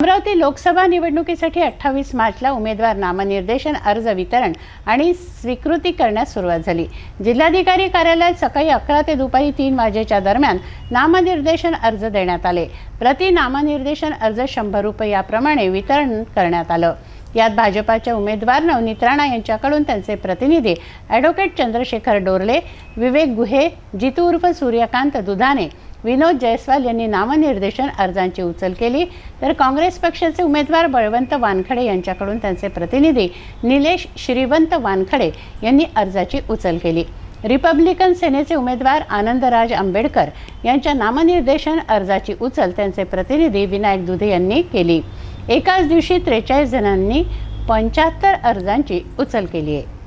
अमरावती लोकसभा निवडणुकीसाठी अठ्ठावीस मार्चला उमेदवार नामनिर्देशन अर्ज वितरण आणि स्वीकृती करण्यास सुरुवात झाली. जिल्हाधिकारी कार्यालयात सकाळी अकरा ते दुपारी तीन वाजेच्या दरम्यान नामनिर्देशन अर्ज देण्यात आले. प्रति नामनिर्देशन अर्ज शंभर रुपये याप्रमाणे वितरण करण्यात आलं. यात भाजपाच्या उमेदवार नवनीत राणा यांच्याकडून त्यांचे प्रतिनिधी ॲडव्होकेट चंद्रशेखर डोरले विवेक गुहे जितू उर्फ सूर्यकांत दुधाने विनोद जयस्वाल यांनी नामनिर्देशन अर्जांची उचल केली. तर काँग्रेस पक्षाचे उमेदवार बळवंत वानखडे यांच्याकडून त्यांचे प्रतिनिधी निलेश श्रीवंत वानखडे यांनी अर्जाची उचल केली. रिपब्लिकन सेनेचे उमेदवार आनंदराज आंबेडकर यांच्या नामनिर्देशन अर्जाची उचल त्यांचे प्रतिनिधी विनायक दुधे यांनी केली. एकाच दिवशी त्रेचाळीस जणांनी पंच्याहत्तर अर्जांची उचल केली आहे.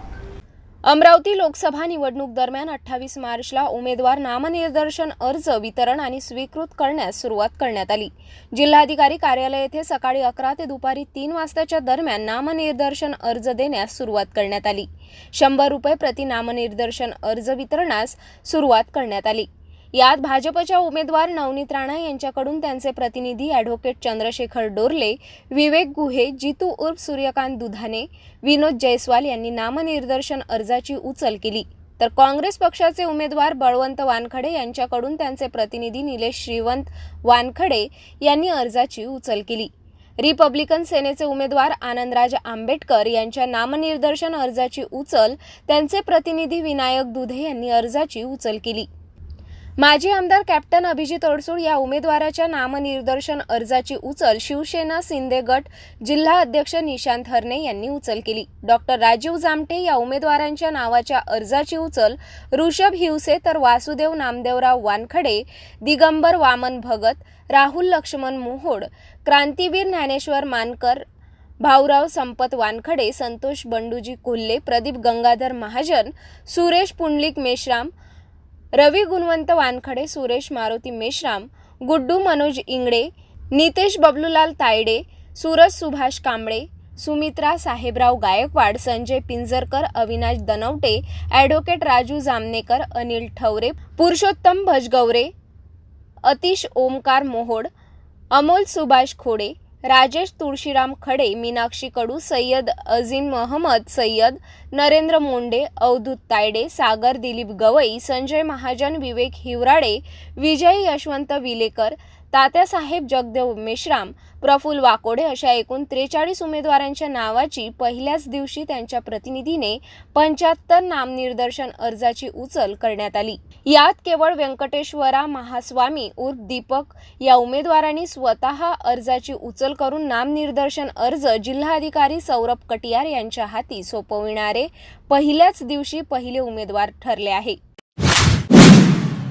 अमरावती लोकसभा निवडणूक दरम्यान अठ्ठावीस मार्चला उमेदवार नामनिर्देशन अर्ज वितरण आणि स्वीकृत करण्यास सुरुवात करण्यात आली. जिल्हाधिकारी कार्यालय येथे सकाळी अकरा ते दुपारी तीन वाजताच्या दरम्यान नामनिर्देशन अर्ज देण्यास सुरुवात करण्यात आली. शंभर रुपये प्रति नामनिर्देशन अर्ज वितरणास सुरुवात करण्यात आली. यात भाजपच्या उमेदवार नवनीत राणा यांच्याकडून त्यांचे प्रतिनिधी ॲडव्होकेट चंद्रशेखर डोरले विवेक गुहे जितू उर्फ सूर्यकांत दुधाने विनोद जयस्वाल यांनी नामनिर्देशन अर्जाची उचल केली. तर काँग्रेस पक्षाचे उमेदवार बळवंत वानखडे यांच्याकडून त्यांचे प्रतिनिधी निलेश श्रीवंत वानखडे यांनी अर्जाची उचल केली. रिपब्लिकन सेनेचे उमेदवार आनंदराज आंबेडकर यांच्या नामनिर्देशन अर्जाची उचल त्यांचे प्रतिनिधी विनायक दुधे यांनी अर्जाची उचल केली. माजी आमदार कॅप्टन अभिजित अडसूळ या उमेदवाराच्या नामनिर्देशन अर्जाची उचल शिवसेना सिंदे गट जिल्हा अध्यक्ष निशांत हरणे यांनी उचल केली. डॉक्टर राजीव जामटे या उमेदवारांच्या नावाच्या अर्जाची उचल ऋषभ हिवसे तर वासुदेव नामदेवराव वानखडे दिगंबर वामन भगत राहुल लक्ष्मण मोहोड क्रांतीवीर ज्ञानेश्वर मानकर भाऊराव संपत वानखडे संतोष बंडूजी कोल्हे प्रदीप गंगाधर महाजन सुरेश पुंडलिक मेश्राम रवी गुणवंत वानखडे सुरेश मारुती मेश्राम गुड्डू मनोज इंगडे नितेश बबलूलाल तायडे सूरज सुभाष कांबळे सुमित्रा साहेबराव गायकवाड संजय पिंजरकर अविनाश दनवटे ॲडव्होकेट राजू जामनेकर अनिल ठवरे पुरुषोत्तम भजगवरे अतिश ओमकार मोहोड अमोल सुभाष खोडे राजेश तुळशीराम खडे मीनाक्षी कडू सय्यद अझीम महमद सय्यद नरेंद्र मोंडे अवधूत तायडे सागर दिलीप गवई संजय महाजन विवेक हिवराडे विजय यशवंत विलेकर तात्यासाहेब जगदेव मेश्राम प्रफुल वाकोडे अशा एकूण त्रेचाळीस उमेदवारांच्या नावाची पहिल्याच दिवशी त्यांच्या प्रतिनिधीने पंच्याहत्तर नामनिर्देशन अर्जाची उचल करण्यात आली. यात केवळ व्यंकटेश्वरा महास्वामी उर्फ दीपक या उमेदवारांनी स्वतः अर्जाची उचल करून नामनिर्देशन अर्ज जिल्हाधिकारी सौरभ कटियार यांच्या हाती सोपविणारे पहिल्याच दिवशी पहिले उमेदवार ठरले आहे.